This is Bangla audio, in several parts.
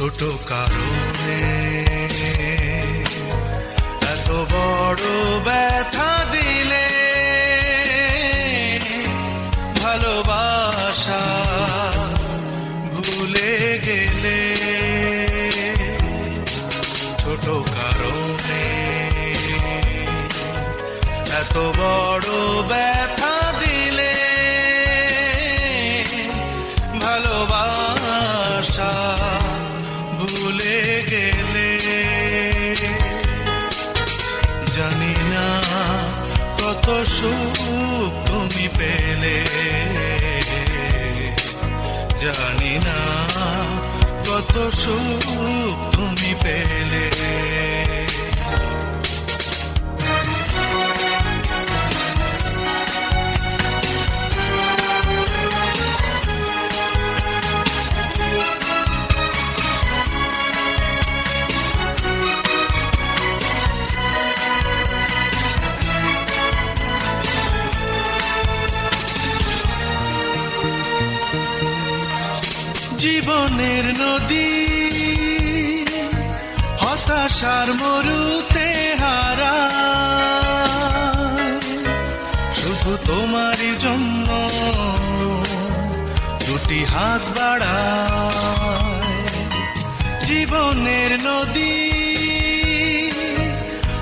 ছোট কারণে এত বড় ব্যথা দিলে ভালোবাসা ভুলে গেলে ছোট কারণে এত বড় ব্যথা দিলে ভালোবাসা ভুলে গেলে। জানি না কত সুখ তুমি পেলে। জানি না কত সুখ তুমি পেলে। জীবনের নদী। হতাশার মরুতে হারা। শুধু তোমারই জন্য দুটি হাত বাড়া জীবনের নদী,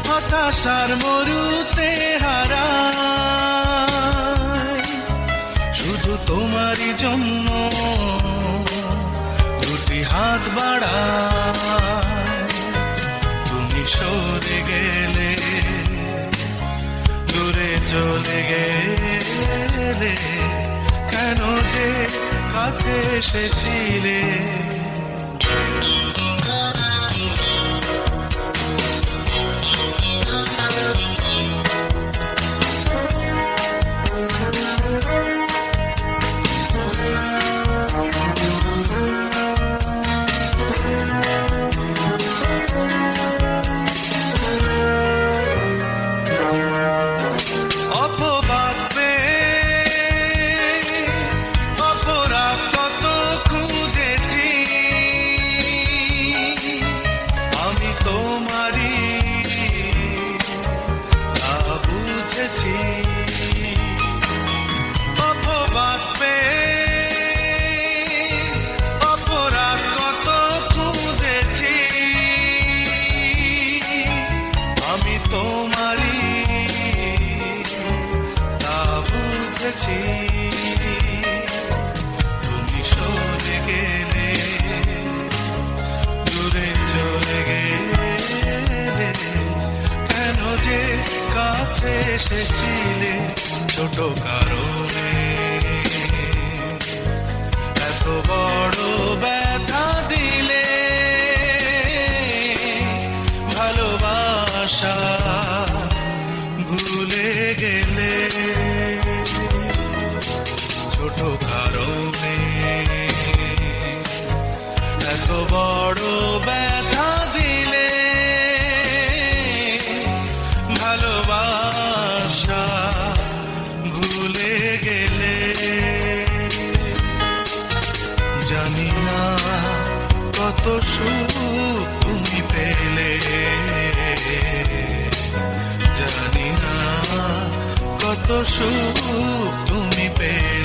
হতাশার মরুতে হারায়। শুধু তোমারই জন্য বাড়ায় তুমি সরে গেলে দূরে চলে গেলে কেন যে কাছে এসেছিলে? এসেছিলে ছোট কারণে। এত বড় ব্যথা দিলে ভালোবাসা ভুলে গেলে। ছোট কারণে এত বড় জানি না কত সুখ তুমি পেলে। জানি না কত সুখ তুমি পেলে।